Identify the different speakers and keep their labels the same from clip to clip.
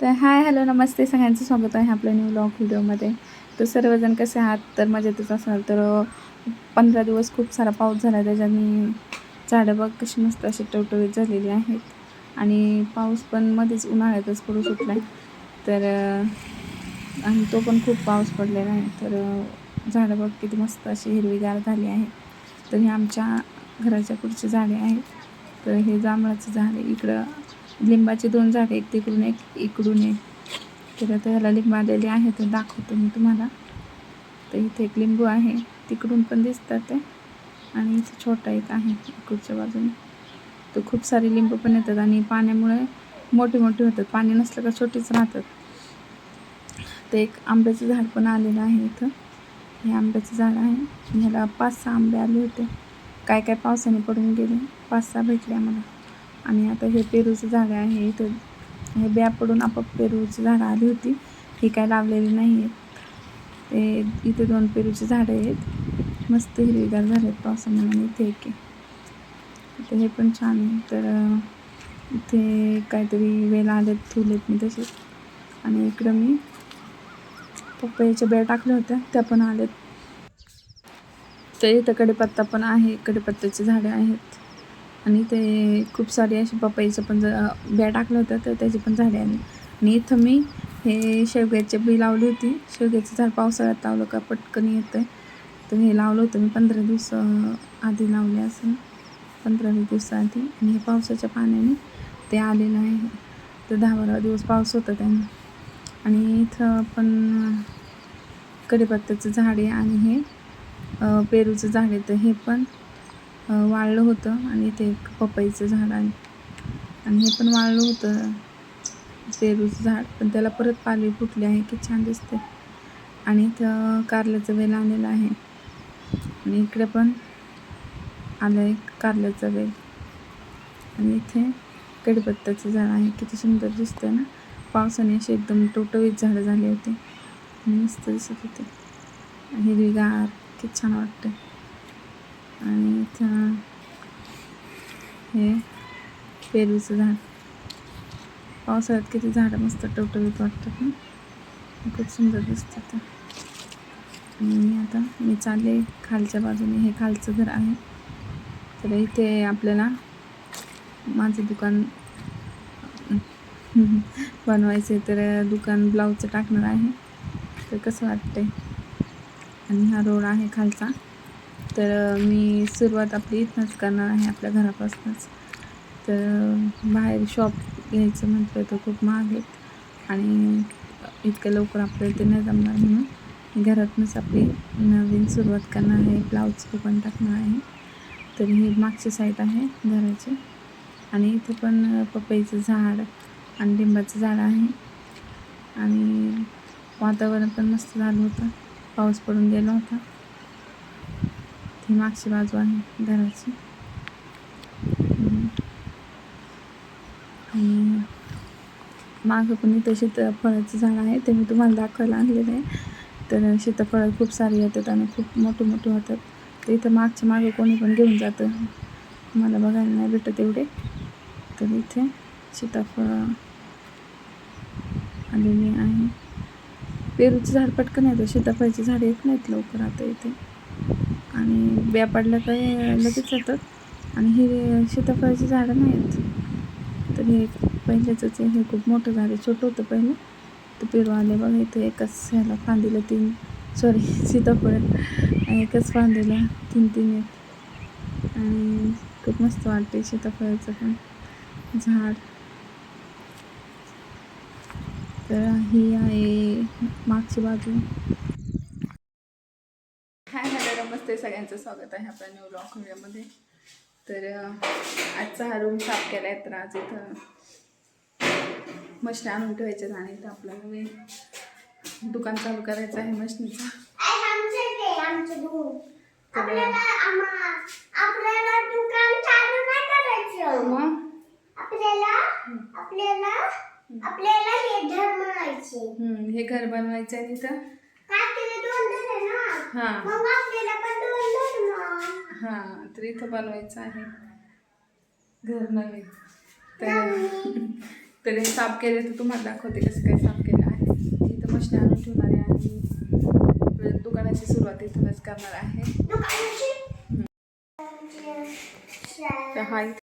Speaker 1: तर hi hello नमस्ते. सगळ्यांचं स्वागत आहे आपल्या न्यू ब्लॉग व्हिडिओमध्ये. तर सर्वजण कसे आहात? तर मजेतच असाल तर पंधरा दिवस खूप सारा पाऊस झाला त्याच्याने झाडं बघ कशी मस्त अशी टवटवीत झालेली आहेत. आणि पाऊस पण मध्येच उन्हाळ्यातच पडू शकला. आहे तर आणि तो पण खूप पाऊस पडलेला आहे. तर झाडं बघ किती मस्त अशी हिरवीगार झाली आहे तर हे आमच्या घराच्या पुढची झाडे आहेत. तर हे जांभळाचं झाड आहे. इकडं लिंबाचे दोन झाडे एक तिकडून एक इकडून एक तर आता ह्याला लिंब आलेले आहे तर दाखवते मी तुम्हाला. तर इथे एक लिंबू आहे तिकडून पण दिसतात ते आणि इथे छोटा एक आहे इकडच्या बाजूने. तर खूप सारे लिंबू पण येतात आणि पाण्यामुळे मोठे मोठे होतात. पाणी नसलं का छोटेच राहतात. ते एक आंब्याचं झाड पण आलेलं आहे इथं. हे आंब्याचं झाड आहे. ह्याला पाच सहा आंबे आले होते. काय काय पावसाने पडून गेले? पाच सहा भेटले आम्हाला. आणि आता हे पेरूचं झाड आहे इथं हे बिया पडून आपोआप पेरूची झाडं आली होती. ही काय लावलेली नाही आहेत. ते इथे दोन पेरूची झाडं आहेत. मस्त हिरवीगार झाले आहेत पावसामुळे इथे एक आहे. तर हे पण छान आहे. तर इथे काहीतरी वेल आलेत ठेवलेत मी तसेच. आणि इकडं मी पप्पाच्या बिया टाकल्या होत्या त्या पण आल्यात तर इथं कडीपत्ता पण आहे कडीपत्त्याची झाडे आहेत. आणि ते खूप सारे असे पपईचं पण बिया टाकलं होतं तर त्याची पण झाडे आली आणि इथं मी हे शेवग्याची बी लावली होती. शेवग्याचं झाड पावसाळ्यात लावलं का पटकन येतं तर हे लावलं होतं मी पंधरा दिवस आधी लावले असं पंधरा वीस दिवसाआधी आणि हे पावसाच्या पाण्याने ते आलेलं आहे. तर दहा बारा दिवस पाऊस होता त्याने. आणि इथं पण कढीपत्त्याचं झाड आहे आणि हे पेरूचं झाड आहे तर हे पण वाळलं होतं आणि ते एक पपईचं झाड आहे आणि हे पण वाळलं होतं. पेरूचं झाड पण त्याला परत पालवी फुटली आहे की छान दिसते. आणि इथं कारल्याचं वेल आलेलं आहे. आणि इकडे पण आलं आहे कारल्याचं वेल. आणि इथे कढीपत्त्याचं झाड आहे किती सुंदर दिसतंय ना. पावसाने असे एकदम टवटवीत झाडं झाले होते. आणि मस्त दिसत होते. हिरवीगार किती छान वाटते आणि इथं हे पेरूचं झाड. पावसाळ्यात किती झाडं मस्त टवटवीत वाटतात ना? खूप सुंदर दिसतात आणि आता मी चालले खालच्या बाजूने हे खालचं घर आहे. तर इथे आपल्याला माझं दुकान बनवायचं आहे. तर दुकान ब्लाऊजचं टाकणार आहे. तर कसं वाटतंय? आणि हा रोड आहे खालचा. तर मी सुरुवात आपली इथनंच करणार आहे आपल्या घरापासूनच. तर बाहेर शॉप घ्यायचं म्हटलं तर खूप महाग आहेत. आणि इतक्या लवकर आपल्याला ते नाही जमणार म्हणून घरातूनच आपली नवीन सुरुवात करणार आहे ब्लाऊज पण टाकणार आहे. तर ही मागची साईड आहे घराची. आणि इथे पण पपईचं झाड आणि लिंबाचं झाड आहे. आणि वातावरण पण मस्त झालं होतं. पाऊस पडून गेला होता. ही मागची बाजू आहे घराची. आणि मागं पण इथं सीताफळाचं झाड आहे ते मी तुम्हाला दाखवायला आणलेलं आहे. तर सीताफळं खूप सारी येतात आणि खूप मोठे मोठे होतात. तर इथं मागच्या मागं कोणी पण घेऊन जातं. मला बघायला नाही भेटत एवढे. तर इथे सीताफळ आलेली आहे. पेरूचं झाड पटकन येतं सीताफळाची झाडं येत नाहीत लवकर आता इथे. आणि बिया पडल्या काय लगेच येतात. आणि हे सीताफळाची झाडं नाही आहेत तर हे पहिल्याच हे खूप मोठं झाड आहे. छोटं होतं पहिलं. तर पेरू आले बघा इथे एकाच ह्याला फांदीला तीन सॉरी सीताफळ. एकाच फांदीला तीन तीन आहेत. आणि खूप मस्त वाटते सीताफळाचं पण झाड. तर ही आहे मागची बाजू. नमस्ते सगळ्यांचं स्वागत आहे आपल्या न्यू ब्लॉग व्हिडिओमध्ये तर आजचा हा रूम साफ केला आहे तर आज इथं मशनी आणून ठेवायच्यात आणि इथं आपलं नवीन दुकान चालू करायचं आहे मशनीचं.
Speaker 2: आपल्याला आपल्याला आपल्याला आपल्याला हे घर
Speaker 1: बनवायचं. आहे हां
Speaker 2: मग आपल्याला पण दोन घर मग
Speaker 1: हां तर इथं बनवायचं आहे. घर नवीन तर तर हे साफ केले तर तुम्हाला दाखवते कसं काय साफ केलं आहे. इथं मशीन आणून ठेवणार आहे आणि दुकानाची सुरुवात इथूनच करणार आहे. हा इथं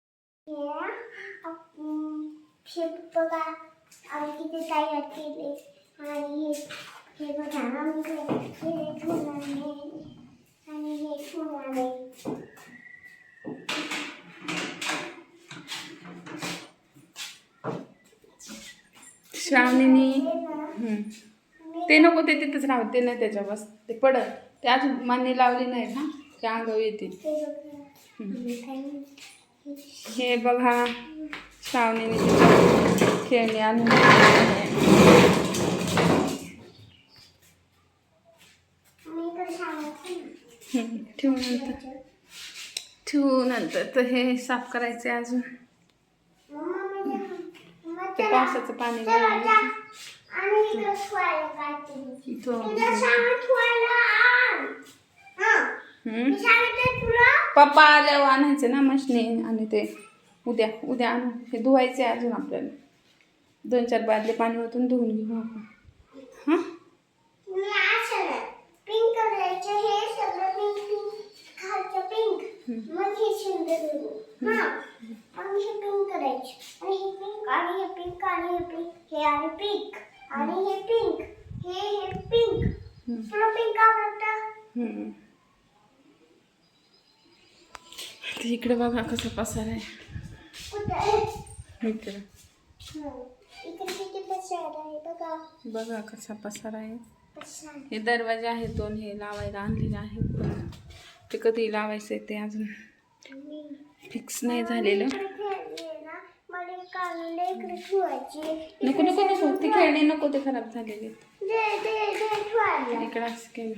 Speaker 2: आणि हे हे बघा आम्ही हे ठेवणार आहे आणि हे ठेवणार आहे
Speaker 1: श्रावणीने हम्म. ते नको ते तिथंच राहत ते नाही त्याच्या बस ते पडत ते अजून मान्य लावली नाही ना ते अंगावर येतील
Speaker 2: हे बघा
Speaker 1: श्रावणीने खेळणी आणून ठेवली आहे.
Speaker 2: आम्ही इकडे सांगायचं ना.
Speaker 1: हम्म. ठेवू नंतर ठेवू नंतर तर हे साफ करायचे अजून
Speaker 2: मी सांगितलं तुला
Speaker 1: पप्पा आल्यावर आणायचे ना मशनी आणि ते उद्या उद्या आणू हे धुवायचे अजून आपल्याला दोन चार बादले पाणी ओतून धुवून घेऊ आपण हां.
Speaker 2: पिंक मग करायचं आणि हे पिंक आणि हे पिंक हे आणि पिंक आणि हे पिंक हे हे पिंक. तुला पिंक आवडतं?
Speaker 1: हम्म. तर इकडे बघा कसा पसार आहे. इकडे.
Speaker 2: हं. आहे. बघा.
Speaker 1: कसा पसार आहे. हे दरवाजे आहेत दोन हे लावायला आणलेले आहेत. पण ते कधी लावायचे ते अजून. फिक्स नाही झालेलं. नको नको नको. ते खेळणे नको ते खराब झालेले
Speaker 2: दे दे दे ठेवायला
Speaker 1: इकडे